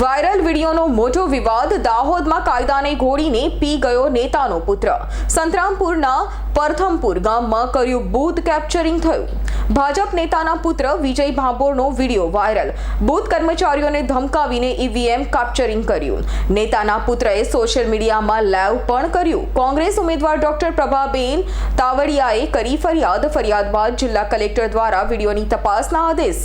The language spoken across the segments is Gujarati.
વાયરલ વિડીયોનો મોટો વિવાદ દાહોદમાં કાયદાને ઘોડીને પી ગયો નેતાનો પુત્ર. સંતરામપુરના પરથમપુર ગામમાં કર્યું બૂથ કેપ્ચરિંગ થયું. ભાજપ નેતાના પુત્ર વિજય ભાંભોરનો વીડિયો વાયરલ. બૂથ કર્મચારીઓને ધમકાવીને ઈવીએમ કેપ્ચરિંગ કર્યું. નેતાના પુત્રએ સોશિયલ મીડિયામાં લાઈવ પણ કર્યું. કોંગ્રેસ ઉમેદવાર ડોક્ટર પ્રભાબેન તાવડિયાએ કરી ફરિયાદ. ફરિયાદ બાદ જિલ્લા કલેક્ટર દ્વારા વિડીયોની તપાસના આદેશ.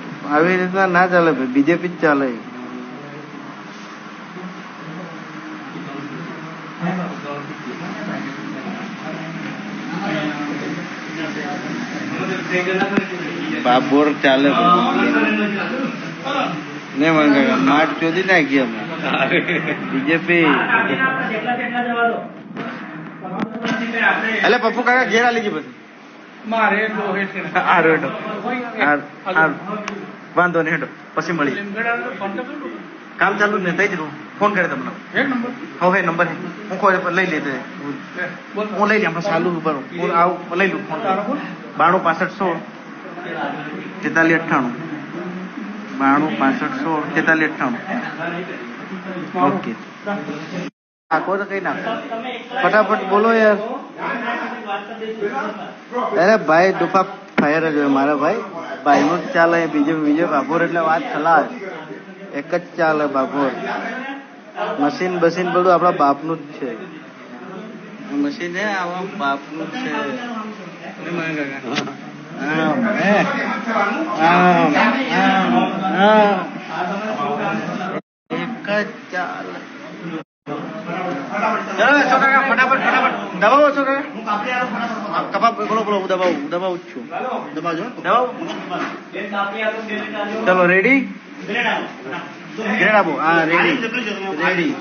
આવી રીતના ના ચાલે ભાઈ બીજેપી જ ચાલે. બાબોર ચાલે ને મંગે માટ ચોદી નાખી અમે. બીજેપી એટલે પપ્પુ કાકા ઘેર આલી ગઈ પછી. મારે હેઠે. આ આ વાંધો નહીં હેડો પછી મળી કામ ચાલુ ને તઈ જ રહું ફોન કરે તમને. એક નંબર. હવે નંબર હે. હું કોઈ લઈ લેતે હું લઈ લે આપણે ચાલુ ઉપર હું આવું લઈ લઉં ફોન. બાણું પાસઠ સોળ. તેતાલીસ અઠ્ઠાણું. બાણું પાસઠ સોળ તેતાલીસ અઠ્ઠાણું. ઓકે. આખો તો કઈ નાખો? ફટાફટ બોલો યાર. અરે ભાઈ ડુફા ફાયર જ હોય મારા ભાઈ. ભાઈનું જ ચાલે બીજે બીજે બાપોર એટલે વાત ખલાસ. એક જ ચાલે બાપોર. મશીન બસીન બધું આપણા બાપનું જ છે. મશીન હે આવા બાપનું જ છે. એક જ ચાલે. ચલો છોકરા ફટાફટ ફટાફટ. દબાવો છોકરા કપા બોલો બોલો હું દબાવું દબાવું જ છું. દબાવજો દબાવું? ચલો. રેડી ગ્રેડ આપો હા ready ready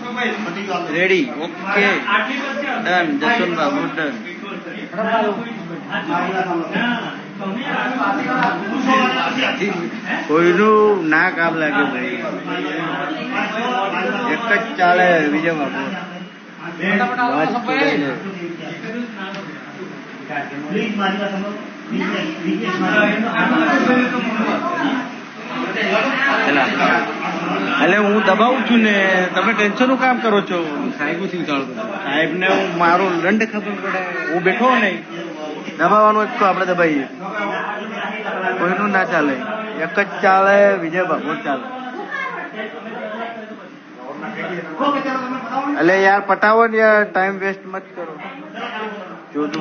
ready okay done Jaswant Babu done કોઈનું ના કામ લાગે ભાઈ. એક જ ચાલે વિજય એટલે હું દબાવું છું ને તમે ટેન્શનનું કામ કરો છો? સાહેબ સાહેબ ને હું મારો દંડ ખબર પડે. હું બેઠો નહીં. દબાવવાનું જ તો આપણે દબાઈએ. કોઈનું ના ચાલે. એક જ ચાલે વિજય ભગવત ચાલે. એટલે યાર પટાવો ને યાર ટાઈમ વેસ્ટ મત કરો. જોજો.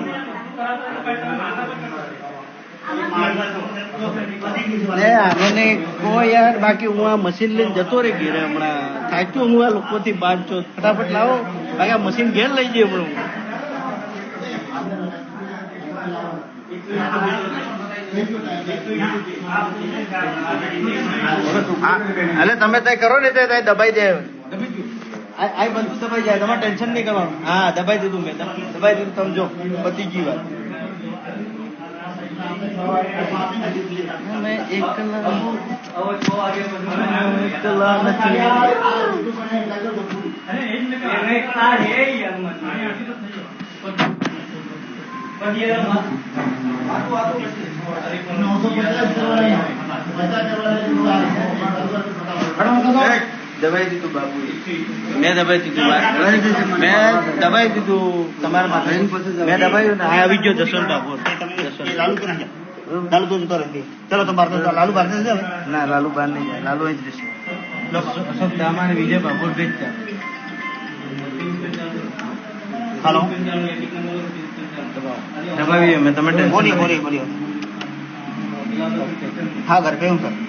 ને કહો યાર બાકી હું આ મશીન લઈને જતો રે ઘેરે હમણાં. થાક્યો હું આ લોકોથી બાર છો ફટાફટ લાવો. બાકી આ મશીન ઘેર લઈ જઈએ હમણાં હું. એટલે તમે તય કરો ને તે તય દબાઈ દે. આ આ બધું દબાઈ જાય તમારે ટેન્શન નહીં કરવાનું હા દબાઈ દીધું મેં દબાઈ દીધું સમજો પતી ગઈ વાત મેં એકલા એકલા નથી અરે એ જ દબાઈ દીધું બાપુ મેં દબાઈ દીધું મેં દબાઈ દીધું તમારા માથે મેં દબાયું ને આ આવી ગયો જસવંત બાપુ લાલુ તું કરે ચલો તો બહાર લાલુ બહાર નહીં જાય ના લાલુ બહાર નહીં જાય લાલુ અહીં જ રહેશે દામાને વિજય બાપુ ભેજતા હાલો દબાવીએ મેં તમે મોરી મોરી મોરી હા ઘર પે હું સર